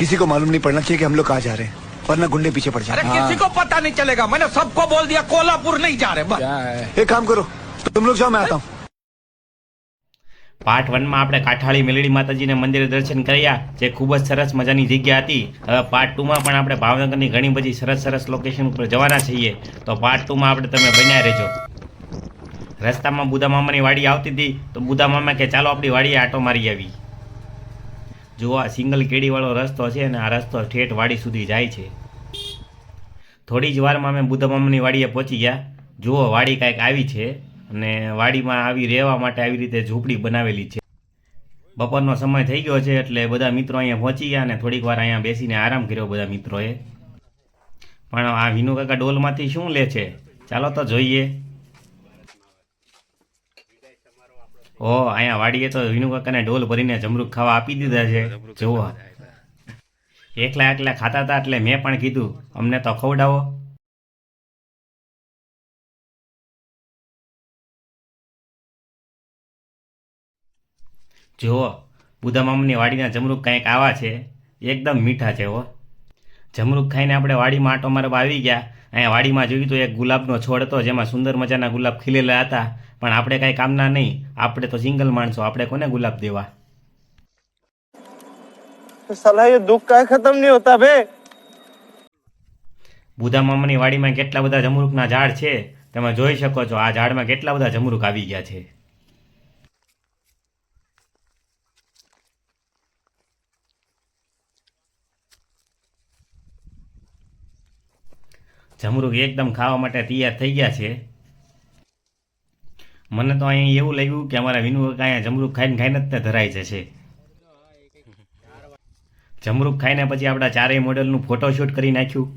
किसी को मालूम नहीं पड़ना चाहिए कि हम लोग कहाँ जा रहे हैं वरना गुंडे पीछे पड़ अरे जाए किसी को पता नहीं चलेगा मैंने सबको बोल दिया कोल्हापुर नहीं जा रहे बस एक काम करो तुम लोग जाओ मैं आता हूँ પાર્ટ વનમાં આપણે કાઠાળી મેલડી માતાજીને મંદિરે દર્શન કર્યા જે ખૂબ જ સરસ મજાની જગ્યા હતી હવે પાર્ટ ટુમાં પણ આપણે ભાવનગરની ઘણી બધી સરસ સરસ લોકેશન ઉપર જવાના છીએ તો પાર્ટ ટુમાં આપણે તમે બન્યા રહેજો રસ્તામાં બુધા મામાની વાડી આવતી હતી તો બુધા મામા કે ચાલો આપણી વાડીએ આટો મારી આવી જુઓ આ સિંગલ કેડીવાળો રસ્તો છે અને આ રસ્તો ઠેઠ વાડી સુધી જાય છે. થોડી જ વારમાં અમે બુધા મામાની વાડીએ પહોંચી ગયા. જુઓ વાડી કાંઈક આવી છે અને વાડીમાં આવી રહેવા માટે આવી રીતે ઝૂંપડી બનાવેલી છે. બપોરનો સમય થઈ ગયો છે એટલે બધા મિત્રો અહીંયા પહોંચી ગયા અને થોડીક વાર અહીંયા બેસીને આરામ કર્યો બધા મિત્રોએ. પણ આ વિનુ કાકા ડોલમાંથી શું લે છે? ચાલો તો જોઈએ. ઓ અહીંયા વાડીએ તો વિનુ કાકાને ડોલ ભરીને જમરૂક ખાવા આપી દીધા છે. જુઓ. એકલા એકલા ખાતા હતા એટલે મેં પણ કીધું અમને તો ખવડાવો. જુઓ બુધા મામાની વાડીના જમરૂક કંઈક આવા છે. એકદમ મીઠા છે હો. જમરૂક ખાઈને આપણે વાડીમાં આટો મારવા આવી ગયા. અહીંયા વાડીમાં જોયું તો એક ગુલાબનો છોડ હતો જેમાં સુંદર મજાના ગુલાબ ખીલેલા હતા. પણ આપણે કાંઈ કામના નહીં. આપણે તો સિંગલ માણસો આપણે કોને ગુલાબ દેવા? સલાહ દુઃખ કાંઈ ખતમ નહીં હોતા ભે. બુધા મામાની વાડીમાં કેટલા બધા જમરૂકના ઝાડ છે? તમે જોઈ શકો છો આ ઝાડમાં કેટલા બધા જમરૂક આવી ગયા છે. જમરૂક એકદમ ખાવા માટે તૈયાર થઈ ગયા છે. મને તો અહીં એવું લાગ્યું કે અમારા વિનુ કાંઈ અહીંયા જમરૂક ખાઈને ખાઈને જ તે ધરાઈ જશે જમરૂખ ખાઈને પછી આપણા ચારેય મોડેલનું ફોટોશૂટ કરી નાખ્યું.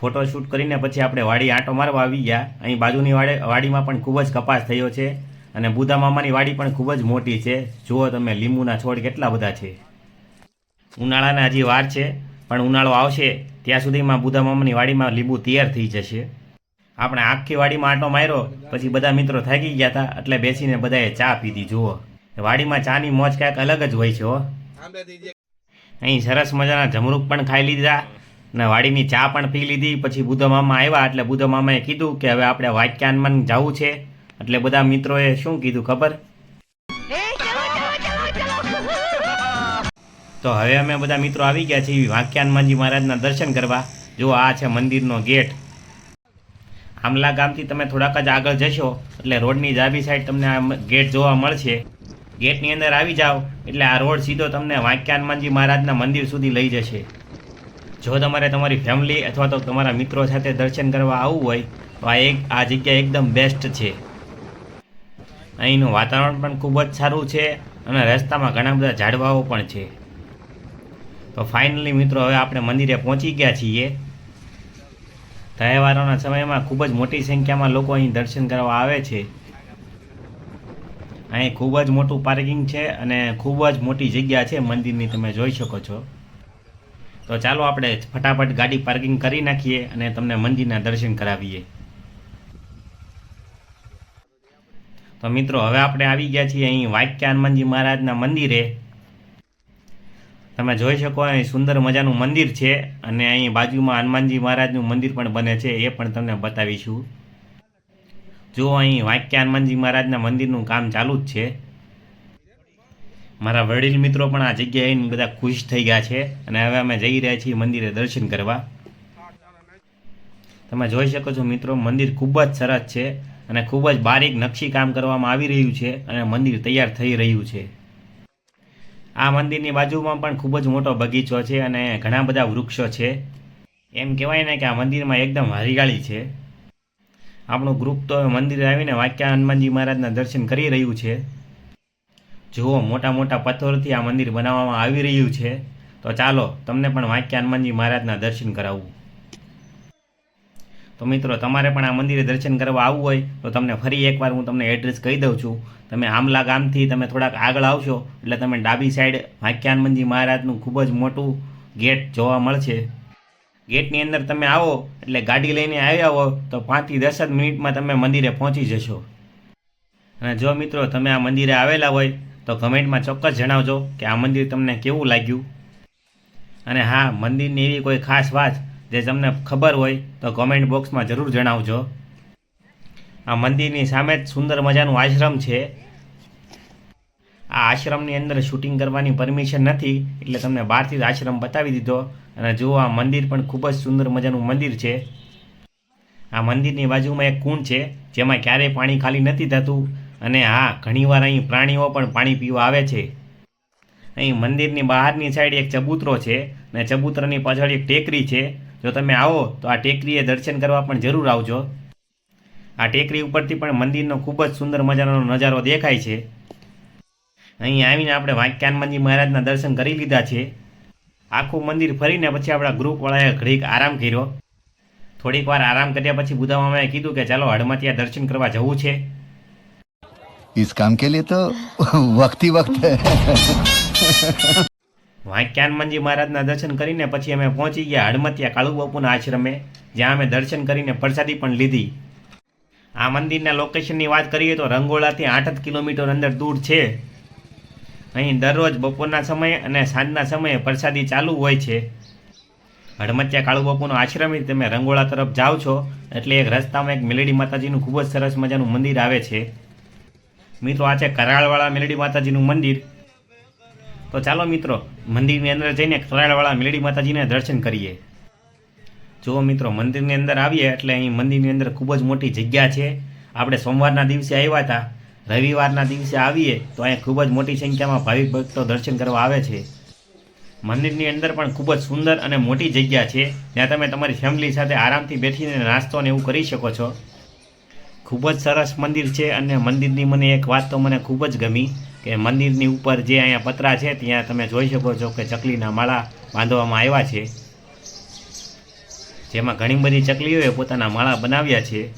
ફોટોશૂટ કરીને પછી આપણે વાડી આંટો મારવા આવી ગયા. અહીં બાજુની વાડે વાડીમાં પણ ખૂબ જ કપાસ થયો છે અને બુદા મામાની વાડી પણ ખૂબ જ મોટી છે. જુઓ તમે લીંબુના છોડ કેટલા બધા છે. ઉનાળાના હજી વાર છે, પણ ઉનાળો આવશે. ત્યાં સુધીમાં બુદા મામાની વાડીમાં લીંબુ તૈયાર થઈ જશે. આપણે આખી વાડીમાં આંટો માર્યો પછી બધા મિત્રો થાકી ગયા હતા એટલે બેસીને બધાએ ચા પીધી જુઓ. વાડીમાં ચાની મોજ કાંઈક અલગ જ હોય છે હો. અહીં સરસ મજાના જમરૂક પણ ખાઈ લીધા ને વાડીની ચા પણ પી લીધી પછી બુધો મામા આવ્યા એટલે બુધો મામાએ કીધું કે હવે આપણે વાક્યાનમાં જવું છે એટલે બધા મિત્રોએ શું કીધું ખબર? તો હવે અમે બધા મિત્રો આવી ગયા છીએ વાક્યાનમાંજી મહારાજના દર્શન કરવા. જો આ છે મંદિરનો ગેટ. આમલા ગામથી તમે થોડાક જ આગળ જશો, એટલે રોડની ડાબી સાઈડ તમને આ ગેટ જોવા મળશે. ગેટની અંદર આવી જાઓ, એટલે આ રોડ સીધો તમને વાક્યાનમાનજી મહારાજના મંદિર સુધી લઈ જશે. જો તમારે તમારી ફેમિલી અથવા તો તમારા મિત્રો સાથે દર્શન કરવા આવવું હોય, તો આ એક, આ જગ્યા એકદમ બેસ્ટ છે. અહીંનું વાતાવરણ પણ ખૂબ જ સારું છે અને રસ્તામાં ઘણા બધા ઝાડવાઓ પણ છે. તો ફાઇનલી મિત્રો, હવે આપણે મંદિરે પહોંચી ગયા છીએ. તહેવારોના સમયમાં ખૂબ જ મોટી સંખ્યામાં લોકો અહીં દર્શન કરવા આવે છે. અહીં ખૂબ જ મોટું પાર્કિંગ છે અને ખૂબ જ મોટી જગ્યા છે. મંદિરની તમે જોઈ શકો છો. તો ચાલો આપણે ફટાફટ ગાડી પાર્કિંગ કરી નાખીએ અને તમને મંદિરના દર્શન કરાવીએ. તો મિત્રો, હવે આપણે આવી ગયા છીએ અહીં વાક્ય હનુમાનજી મહારાજના મંદિરે. તમે જોઈ શકો અહીં સુંદર મજાનું મંદિર છે અને અહીં બાજુમાં હનુમાનજી મહારાજનું મંદિર પણ બને છે, એ પણ તમને બતાવીશું. જો અહીં વાક્ય હનુમાનજી મહારાજના મંદિરનું કામ ચાલુ જ છે. મારા વડીલ મિત્રો પણ આ જગ્યાએ બધા ખુશ થઈ ગયા છે અને હવે અમે જઈ રહ્યા છીએ મંદિરે દર્શન કરવા. તમે જોઈ શકો છો મિત્રો, મંદિર ખૂબ જ સરસ છે અને ખૂબ જ બારીક નકશી કામ કરવામાં આવી રહ્યું છે અને મંદિર તૈયાર થઈ રહ્યું છે. આ મંદિરની બાજુમાં પણ ખૂબ જ મોટો બગીચો છે અને ઘણા બધા વૃક્ષો છે. એમ કહેવાય ને કે આ મંદિરમાં એકદમ હરિયાળી છે. આપણું ગ્રુપ તો મંદિરે આવીને વાક્યા હનુમાનજી મહારાજના દર્શન કરી રહ્યું છે. જુઓ, મોટા મોટા પથ્થરોથી આ મંદિર બનાવવામાં આવી રહ્યું છે. તો ચાલો, તમને પણ વાક્ય હનુમાનજી મહારાજના દર્શન કરાવું. તો મિત્રો, તમારે પણ આ મંદિરે દર્શન કરવા આવવું હોય, તો તમને ફરી એકવાર હું તમને એડ્રેસ કહી દઉં છું. તમે આમલા ગામથી તમે થોડાક આગળ આવશો, એટલે તમે ડાબી સાઈડ વાક્ય હનુમાનજી મહારાજનું ખૂબ જ મોટું ગેટ જોવા મળશે. ગેટની અંદર તમે આવો, એટલે ગાડી લઈને આવ્યા હો, તો પાંચથી દસ જ મિનિટમાં તમે મંદિરે પહોંચી જશો. અને જો મિત્રો, તમે આ મંદિરે આવેલા હોય, તો કમેન્ટમાં ચોક્કસ જણાવજો કે આ મંદિર તમને કેવું લાગ્યું? અને હા, મંદિરની એવી કોઈ ખાસ વાત જે તમને ખબર હોય તો કોમેન્ટ બોક્સમાં જરૂર જણાવજો. આ મંદિરની સામે જ સુંદર મજાનું આશ્રમ છે. આ આશ્રમની અંદર શૂટિંગ કરવાની પરમિશન નથી, એટલે તમને બહારથી જ આશ્રમ બતાવી દીધો. અને જુઓ, આ મંદિર પણ ખૂબ જ સુંદર મજાનું મંદિર છે. આ મંદિરની બાજુમાં એક કુંડ છે, જેમાં ક્યારેય પાણી ખાલી નથી થતું. અને હા, ઘણીવાર અહીં પ્રાણીઓ પણ પાણી પીવા આવે છે. અહીં મંદિરની બહારની સાઈડ એક ચબૂતરો છે અને ચબૂતરાની પાછળ એક ટેકરી છે. જો તમે આવો તો આ ટેકરીએ દર્શન કરવા પણ જરૂર આવજો આ ટેકરી ઉપરથી પણ મંદિરનો ખૂબ જ સુંદર મજાનો નજારો દેખાય છે અહીં આવીને આપણે વાંક્યાનંદજી મહારાજના દર્શન કરી લીધા છે આખું મંદિર ફરીને પછી આપણા ગ્રુપવાળાએ ઘડીક આરામ કર્યો થોડીક વાર આરામ કર્યા પછી બુધા મામાએ કીધું કે ચાલો હડમતિયા દર્શન કરવા જવું છે इस काम के लिए तो वक्त ही वक्त है વાંક્યાનંદજી મહારાજના દર્શન કરીને પછી અમે પહોંચી ગયા હડમતિયા કાળુબાપુના આશ્રમે, જ્યાં અમે દર્શન કરીને પ્રસાદી પણ લીધી. આ મંદિરના લોકેશનની વાત કરીએ તો રંગોળાથી આઠ જ કિલોમીટર અંદર દૂર છે. અહીં દરરોજ બપોરના સમયે અને સાંજના સમયે પ્રસાદી ચાલુ હોય છે. હડમતિયા કાળુબાપુનો આશ્રમ તમે રંગોળા તરફ જાઓ છો, એટલે એક રસ્તામાં એક મેલેડી માતાજીનું ખૂબ જ સરસ મજાનું મંદિર આવે છે. મિત્રો, આ છે કરાળવાળા મેલેડી માતાજીનું મંદિર. તો ચાલો મિત્રો, મંદિરની અંદર જઈને કરાળવાળા મેલડી માતાજીને દર્શન કરીએ. જો મિત્રો, મંદિરની અંદર આવીએ એટલે અહીં મંદિરની અંદર ખૂબ જ મોટી જગ્યા છે. આપણે સોમવારના દિવસે આવ્યા હતા. રવિવારના દિવસે આવીએ તો અહીંયા ખૂબ જ મોટી સંખ્યામાં ભાવિક ભક્તો દર્શન કરવા આવે છે. મંદિરની અંદર પણ ખૂબ જ સુંદર અને મોટી જગ્યા છે. જ્યાં તમે તમારી ફેમિલી સાથે આરામથી બેઠીને નાસ્તો ને એવું કરી શકો છો. ખૂબ જ સરસ મંદિર છે અને મંદિરની મને એક વાત તો મને ખૂબ જ ગમી. કે મંદિરની ઉપર જે અહીંયા પતરા છે, ત્યાં તમે જોઈ શકો છો કે ચકલીના માળા બાંધવામાં આવ્યા છે. જેમાં ઘણી બધી ચકલીઓએ પોતાના માળા બનાવ્યા છે.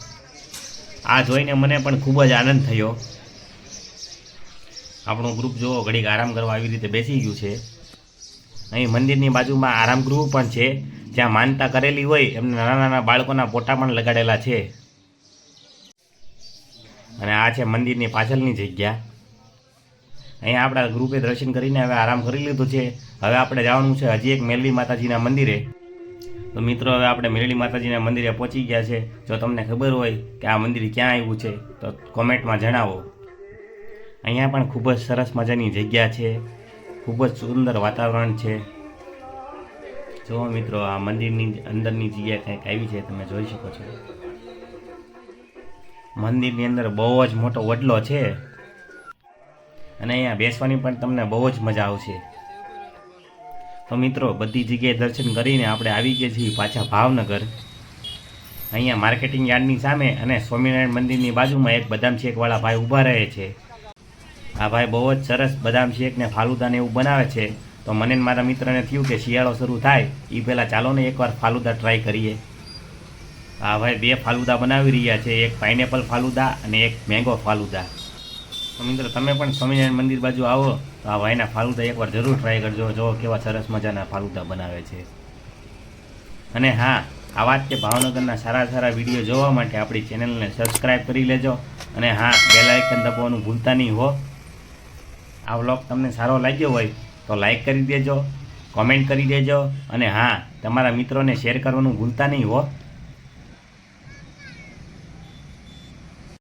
આ જોઈને મને પણ ખૂબ જ આનંદ થયો. આપણું ગ્રુપ જુઓ, ઘડીક આરામ કરવા આવી રીતે બેસી ગયું છે. અહીં મંદિરની બાજુમાં આરામ ગૃહ પણ છે. જ્યાં માનતા કરેલી હોય, એમને નાના નાના બાળકોના ફોટા પણ લગાડેલા છે. અને આ છે મંદિરની પાછળની જગ્યા. અહીંયા આપણા ગ્રુપે દર્શન કરીને હવે આરામ કરી લીધું છે. હવે આપણે જવાનું છે હજી એક મેલડી માતાજીના મંદિરે. તો મિત્રો, હવે આપણે મેલડી માતાજીના મંદિરે પહોંચી ગયા છે. જો તમને ખબર હોય કે આ મંદિર ક્યાં આવ્યું છે, તો કોમેન્ટમાં જણાવો. અહીંયા પણ ખૂબ જ સરસ મજાની જગ્યા છે. ખૂબ જ સુંદર વાતાવરણ છે. જો મિત્રો, આ મંદિરની અંદરની જગ્યા કંઈક આવી છે, તમે જોઈ શકો છો. મંદિરની અંદર બહુ જ મોટો વડલો છે. અને અહીંયા બેસવાની પણ તમને બહુ જ મજા આવશે. તો મિત્રો, બધી જગ્યાએ દર્શન કરીને આપણે આવી ગયા છીએ પાછા ભાવનગર. અહીંયા માર્કેટિંગ યાર્ડની સામે અને સ્વામિનારાયણ મંદિરની બાજુમાં એક બદામ શેકવાળા ભાઈ ઊભા રહે છે. આ ભાઈ બહુ જ સરસ બદામ શેક ને ફાલુદા એવું બનાવે છે. તો મને મારા મિત્રને થયું કે શિયાળો શરૂ થાય એ પહેલાં ચાલો ને એકવાર ફાલુદા ટ્રાય કરીએ. આ ભાઈ બે ફાલુદા બનાવી રહ્યા છે, એક પાઇનેપલ ફાલુદા અને એક મેંગો ફાલુદા. તો મિત્રો તમે પણ સ્વામિનારાયણ મંદિર બાજુ આવો. તો આ ભાઈના ફાલુદા એકવાર જરૂર ટ્રાય કરજો. જો કેવા સરસ મજાના ફાલુદા બનાવે છે. અને હા, આ વાત કે ભાવનગરના સારા સારા વીડિયો જોવા માટે આપણી ચેનલને સબસ્ક્રાઈબ કરી લેજો. અને હા બેલ આઇકન દબાવવાનું ભૂલતા નહીં હો. આ વ્લોગ તમને સારો લાગ્યો હોય તો લાઈક કરી દેજો કોમેન્ટ કરી દેજો. અને હા, તમારા મિત્રોને શેર કરવાનું ભૂલતા નહીં હો.